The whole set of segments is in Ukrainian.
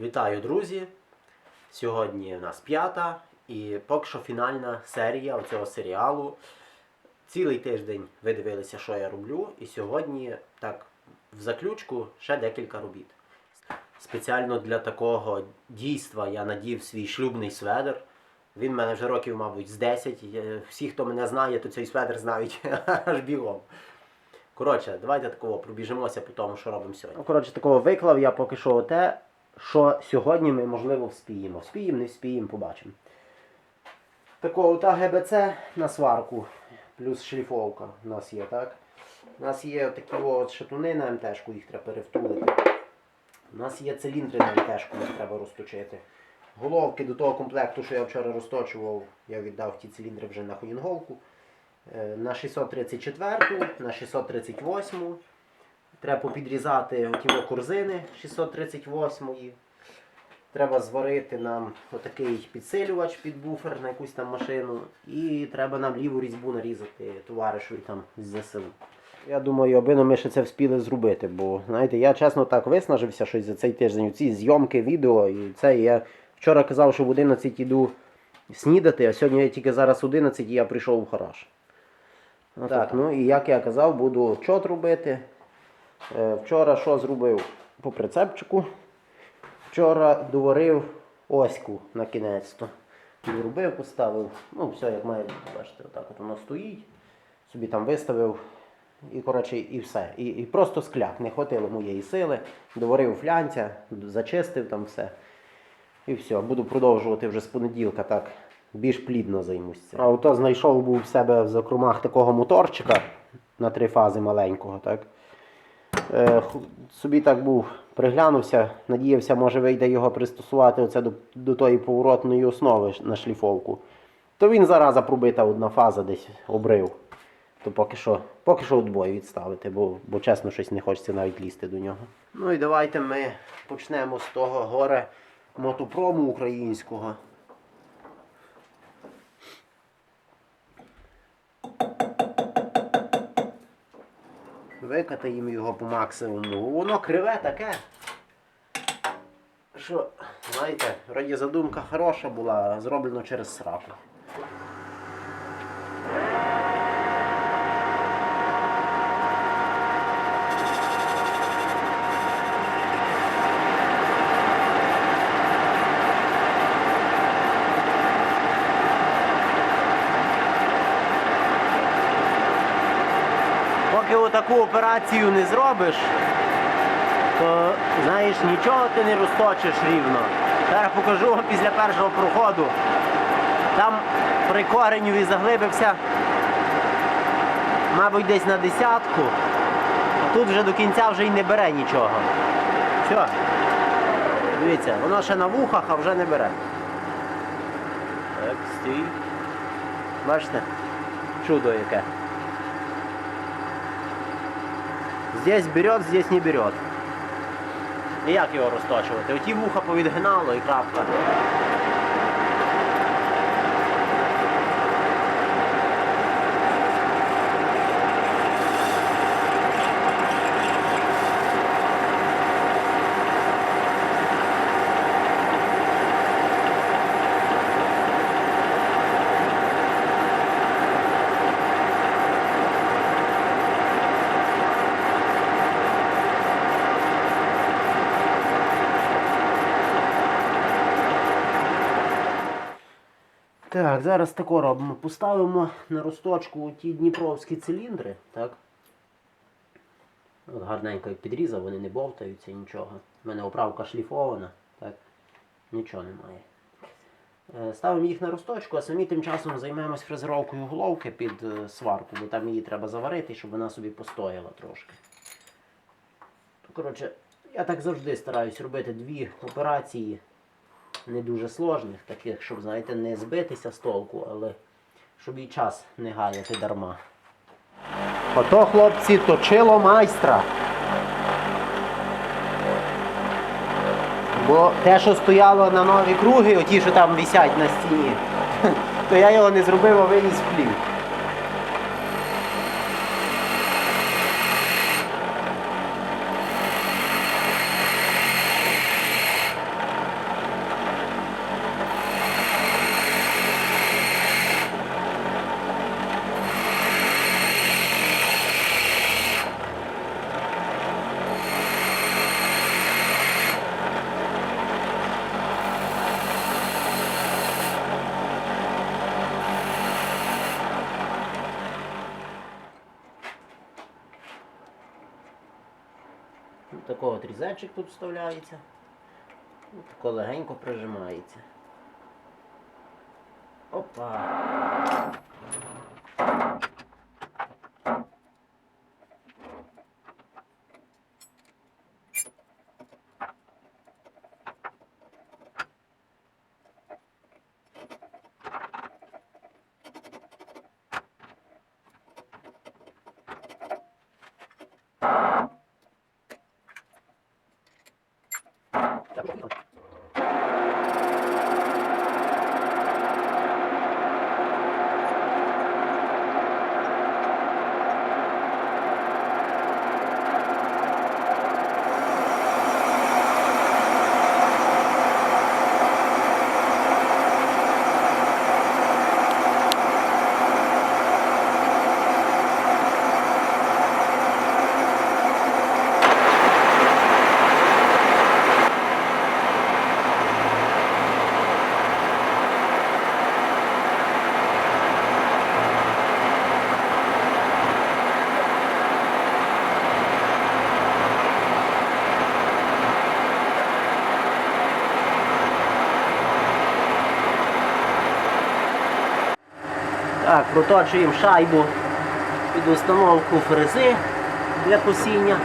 Вітаю, друзі! Сьогодні у нас п'ята і поки що фінальна серія цього серіалу. Цілий тиждень ви дивилися, що я роблю, і сьогодні так в заключку ще декілька робіт. Спеціально для такого дійства я надів свій шлюбний сведер. Він в мене вже років, мабуть, з 10. Е, Всі, хто мене знає, то цей сведер знають аж бігом. Коротше, давайте такого пробіжимося по тому, що робимо сьогодні. Ну, коротше, такого виклав я поки що те, що сьогодні ми, можливо, вспіємо. Вспіємо, не вспіємо, побачимо. Такого та ГБЦ на сварку, плюс шліфовка у нас є, так? У нас є такі от шатуни на МТшку, їх треба перевтулити. У нас є циліндри на МТшку, їх треба розточити. Головки до того комплекту, що я вчора розточував, я віддав ті циліндри вже на хуїнголку. Е, На 634, на 638. Треба попідрізати оті корзини 638-ї. Треба зварити нам отакий підсилювач під буфер на якусь там машину. І треба нам ліву різьбу нарізати товаришеві там з ЗСУ. Я думаю, аби ми ще це вспіли зробити, бо знаєте, я чесно так виснажився щось за цей тиждень. Ці зйомки, відео і це. Я вчора казав, що в 11 йду снідати, а сьогодні я тільки зараз 11 і я прийшов в гараж. Так, ну і як я казав, буду чот робити. Е, Вчора що зробив по прицепчику. Вчора доварив оську на кінець-то. Доробив, поставив. Ну, все як має бачите, отак от воно стоїть. Собі там виставив. І коротше, і все. І, і просто скляк. Не хватило моєї сили. Доварив флянця, зачистив там все. І все, буду продовжувати вже з понеділка так. Більш плідно займусь. А ото знайшов був в себе в закромах такого моторчика на три фази маленького, так? Е, собі так був, приглянувся, надіявся, може вийде його пристосувати оце до, до тої поворотної основи на шліфовку. То він зараза пробита одна фаза десь обрив. То поки що, поки що бой відставити, бо, бо чесно щось не хочеться навіть лізти до нього. Ну і давайте ми почнемо з того горе мотопрому українського. Викатаємо його по максимуму. Воно криве таке. Що, знаєте, вроді задумка хороша була, зроблено через сраку. Отаку операцію не зробиш, то знаєш, нічого ти не розточиш рівно. Зараз покажу вам після першого проходу. Там при кореню заглибився, мабуть, десь на десятку. А тут вже до кінця вже й не бере нічого. Все. Дивіться, воно ще на вухах, а вже не бере. Так, стій. Бачите? Чудо яке. Здесь берет, здесь не берет. І як його розточувати? Оті вуха повідгинало і крапка. Так, зараз тако робимо. Поставимо на розточку ті дніпровські циліндри, так? От гарненько їх підрізав, вони не бовтаються, нічого. У мене оправка шліфована, так? Нічого немає. Е, Ставимо їх на розточку, а самі тим часом займемось фрезеровкою головки під е, сварку, бо там її треба заварити, щоб вона собі постояла трошки. Коротше, я так завжди стараюсь робити дві операції не дуже сложних, таких, щоб, знаєте, не збитися з толку, але щоб і час не гаяти дарма. Ото, хлопці, точило майстра. Бо те, що стояло на нові круги, оті, що там висять на стіні, то я його не зробив, а виніс в плів. Такий тут вставляється. Тако легенько прижимається. Опа. Так, проточуємо шайбу під установку фрези для косіння.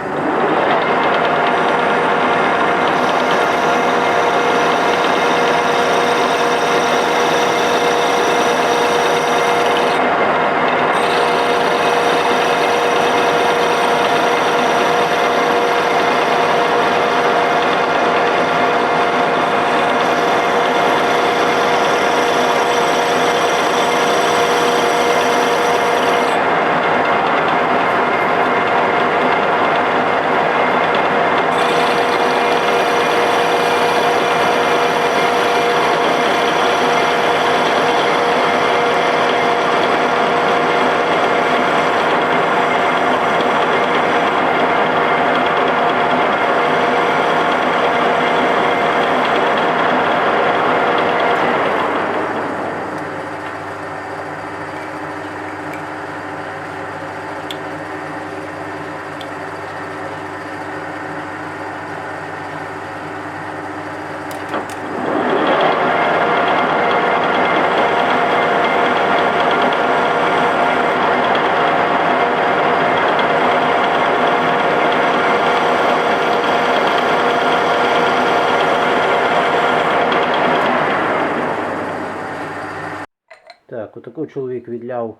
Отаку чоловік відляв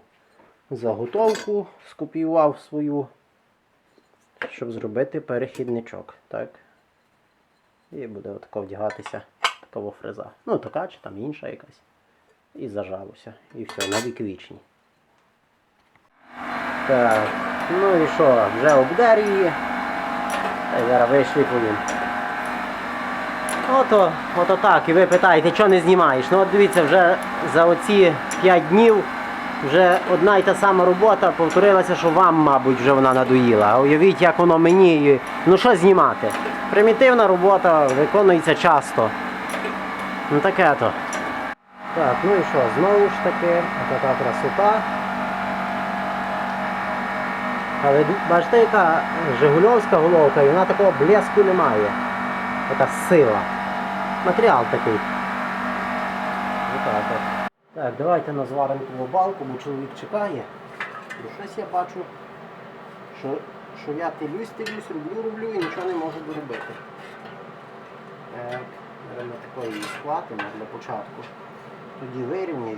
заготовку, скопіював свою, щоб зробити перехідничок. Так. І буде отако вдягатися такова фреза. Ну, така чи там інша якась. І зажалося. І все, навік вічні. Так, ну і що, вже обдер її. Та й зараз вишліплюємо. Ото, ото так, і ви питаєте, чого не знімаєш? Ну от дивіться, вже за оці 5 днів вже одна й та сама робота повторилася, що вам, мабуть, вже вона надоїла. А уявіть, як воно мені. Ну що знімати? Примітивна робота виконується часто. Ну таке то. Так, ну і що, знову ж таки, така красота. Але бачите, яка Жигульовська головка, і вона такого блеску не має. Така сила. Матеріал такий. Так, давайте назваримо ту балку, бо чоловік чекає. Бо щось я бачу, що, що я тилюсь, тилюсь, роблю, роблю і нічого не можу доробити. Так, беремо такої схватимо для початку. Тоді вирівняю.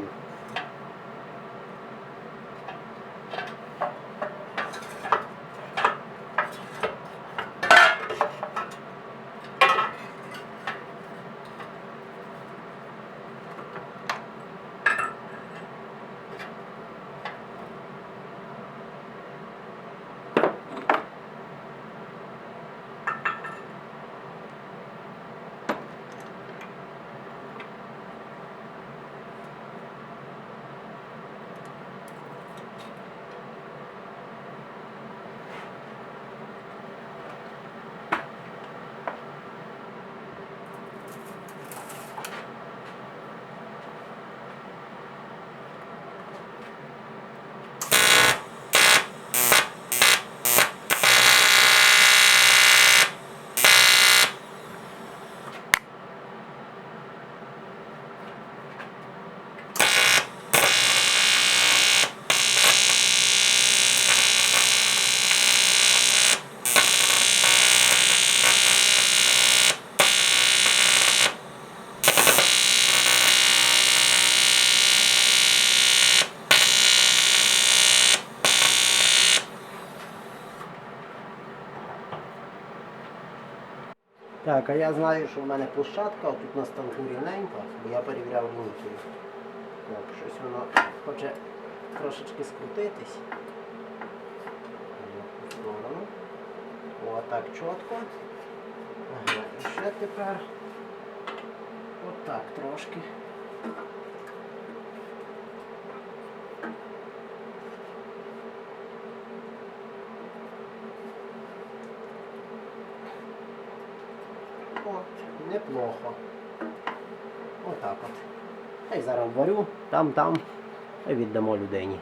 Так, а я знаю, що в мене площадка, а тут на станку рівненька, бо я перевіряв лінію. Так, щось воно хоче трошечки скрутитись. Отак. Чітко. Ага, і ще тепер отак трошки. От, неплохо. Отак от. Та й зараз варю, там, там, і віддамо людині.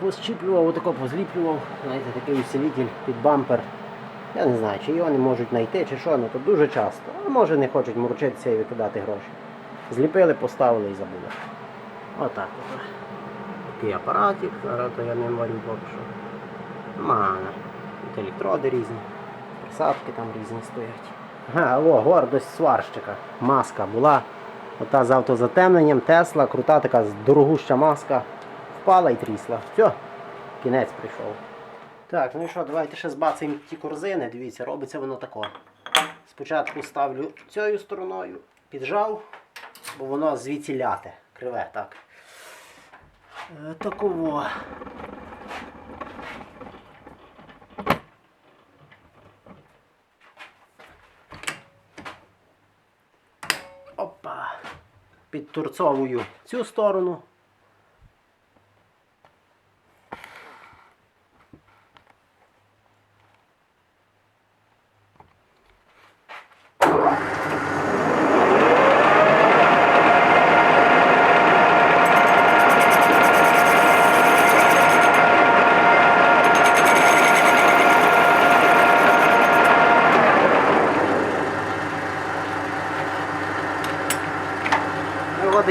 Пощіплював, отако позліплював, знаєте, такий усилитель під бампер. Я не знаю, чи його не можуть знайти, чи що, ну то дуже часто. А може не хочуть морочитися і викидати гроші. Зліпили, поставили і забули. Отак от. Такий апаратик, зараз то я ним варю поки що. Нормально. Тут електроди різні, присадки там різні стоять. Ага, о, гордость сварщика. Маска була. Ота з автозатемненням, Тесла, крута така дорогуща маска. Впала і трісла. Все, кінець прийшов. Так, ну і що, давайте ще збацаємо ті корзини. Дивіться, робиться воно тако. Спочатку ставлю цією стороною, піджав, бо воно звідси ляте, криве, так. Е, Таково. Опа. Підтурцовую цю сторону.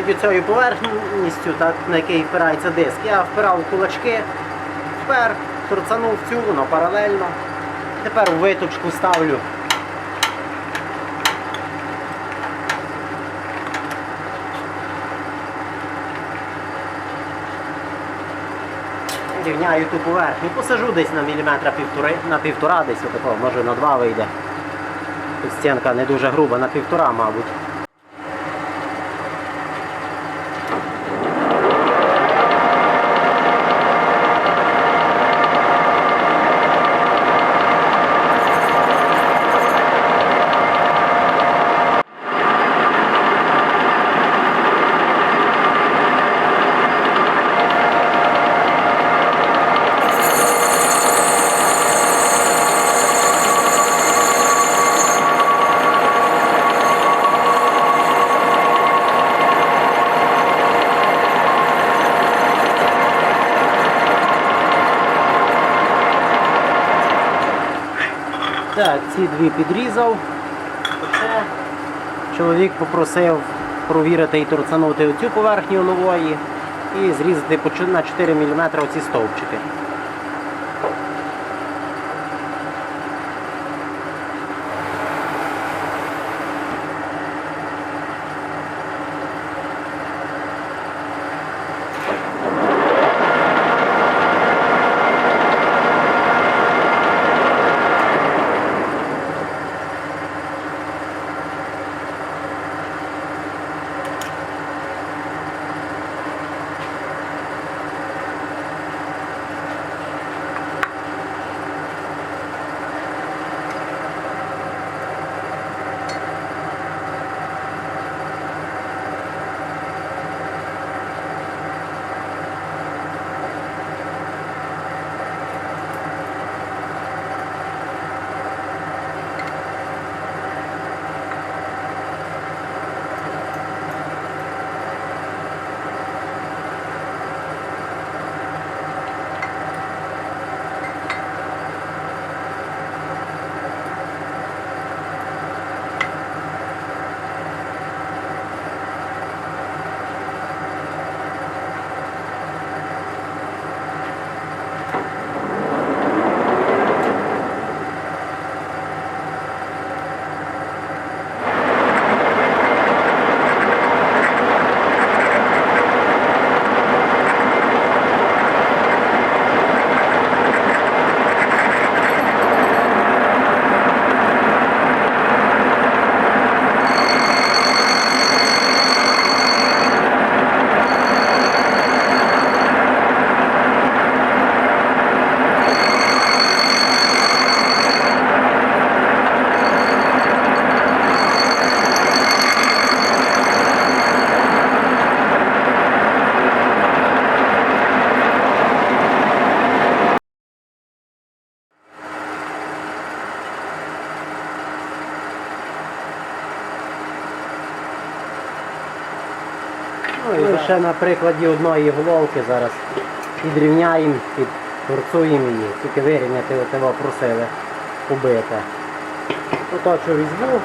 Виводить цією поверхністю, так, на який впирається диск. Я впирав кулачки, впер, торцанув цю, воно паралельно. Тепер виточку ставлю. Рівняю ту поверхню. Посажу десь на міліметра півтори, на півтора десь отако, може на два вийде. Стінка не дуже груба, на півтора, мабуть. Так, ці дві підрізав. Чоловік попросив провірити і торцанути оцю поверхню нової і зрізати на 4 мм оці стовпчики. Ну і ще на прикладі одної головки зараз підрівняємо, підторцуємо її, тільки вирівняти от його просили убити. Оточу різьбу.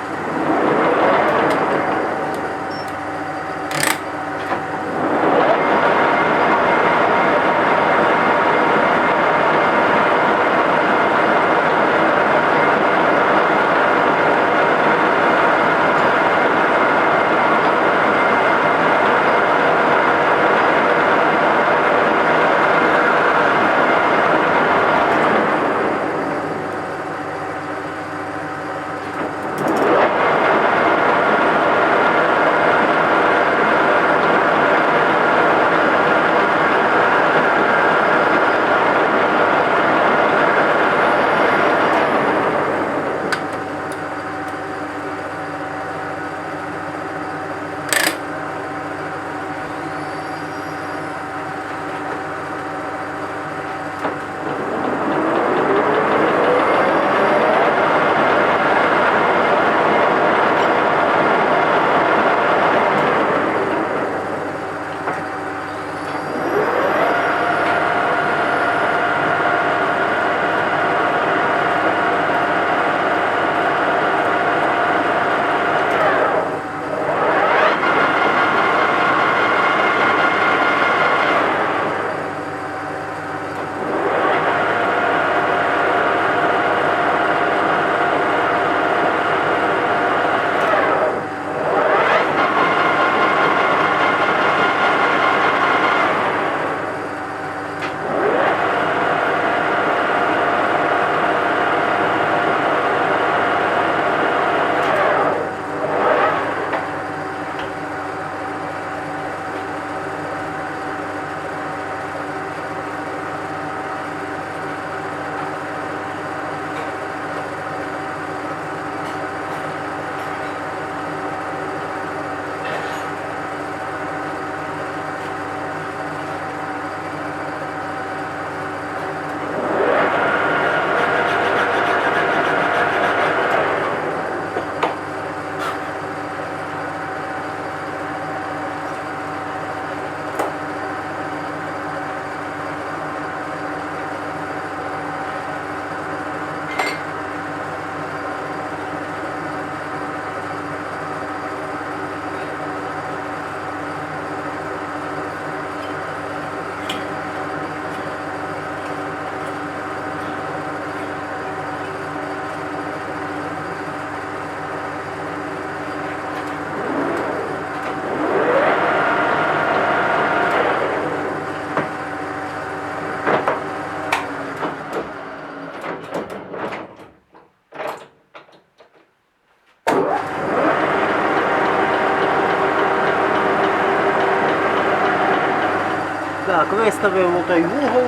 Виставив той вугол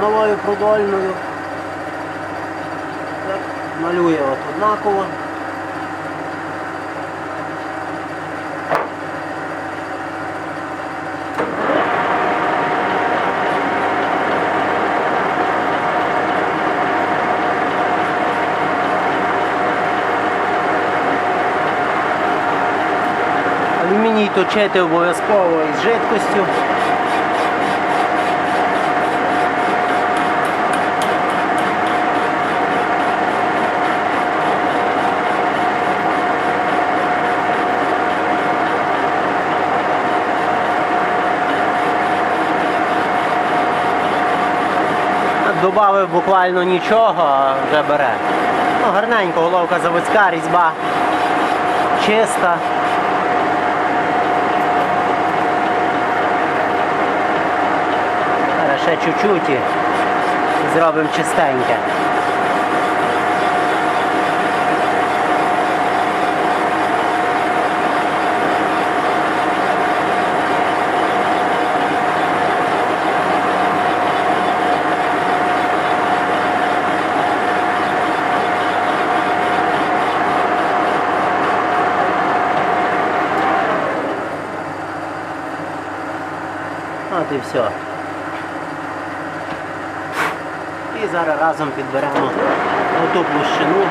новою продольною. Так, малює от однаково. Алюміній точити обов'язково із жидкостю. Добавив буквально нічого, а вже бере. Ну, гарненько, головка заводська, різьба чиста. Ще чуть-чуть і зробимо чистеньке. От і все. І зараз разом підберемо оту площину.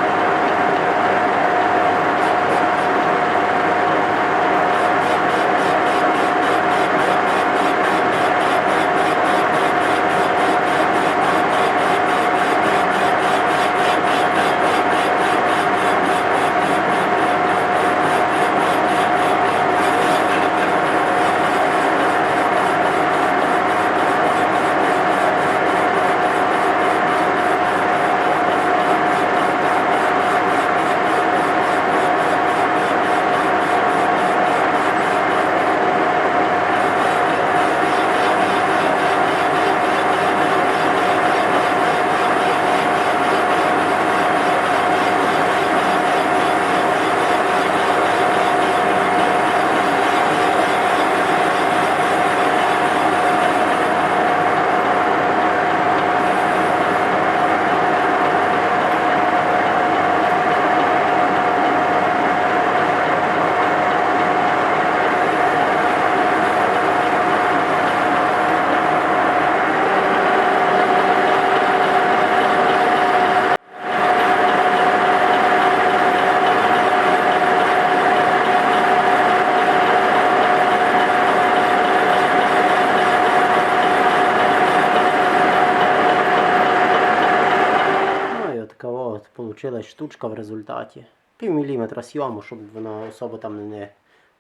така от штучка в результаті. Пів міліметра сйому, щоб воно особо там не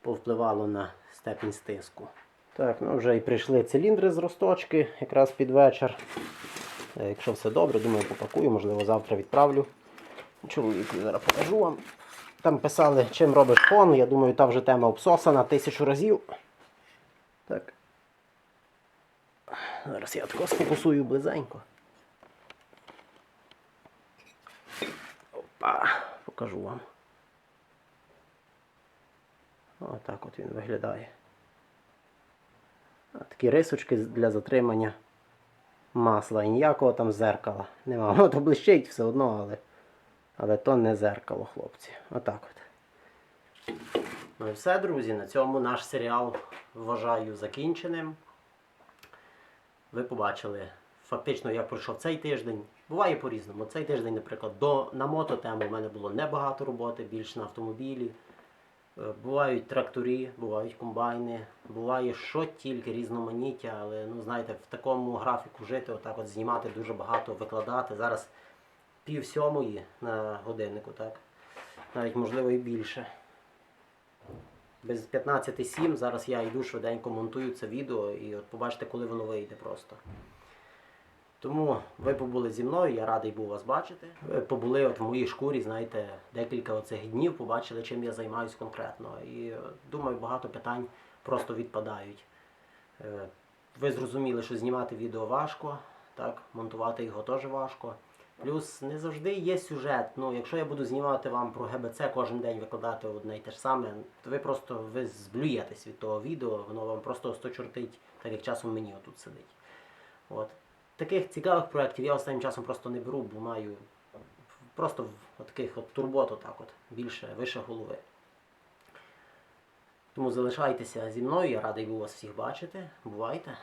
повпливало на степінь стиску. Так, ну вже і прийшли циліндри з росточки якраз під вечір. Е, Якщо все добре, думаю, попакую, можливо, завтра відправлю. Чоловіку зараз покажу вам. Там писали, чим робиш фон. Я думаю, та вже тема обсосана тисячу разів. Так. Зараз я тако сфокусую близенько. Опа, покажу вам. Отак от він виглядає. Такі рисочки для затримання масла. І ніякого там зеркала. Нема. Воно то блищить все одно, але, але то не зеркало, хлопці. Отак от. Ну і все, друзі. На цьому наш серіал вважаю закінченим. Ви побачили фактично, як пройшов цей тиждень. Буває по-різному. Цей тиждень, наприклад, до, на мототему в мене було небагато роботи, більше на автомобілі. Е, Бувають тракторі, бувають комбайни, буває що тільки різноманіття, але ну знаєте, в такому графіку жити, отак от знімати дуже багато, викладати. Зараз пів сьомої на годиннику, так? Навіть можливо і більше. Без 15.07 зараз я йду швиденько монтую це відео і от побачите, коли воно вийде просто. Тому ви побули зі мною, я радий був вас бачити. Ви побули от в моїй шкурі, знаєте, декілька оцих днів, побачили, чим я займаюся конкретно. І е, думаю, багато питань просто відпадають. Е, Ви зрозуміли, що знімати відео важко, так, монтувати його теж важко. Плюс не завжди є сюжет. Ну, якщо я буду знімати вам про ГБЦ кожен день викладати одне й те ж саме, то ви просто ви зблюєтесь від того відео, воно вам просто осточортить, так як часом мені отут сидить. От. Таких цікавих проєктів я останнім часом просто не беру, бо маю просто в таких от турбот отак от, більше, вище голови. Тому залишайтеся зі мною, я радий був вас всіх бачити. Бувайте!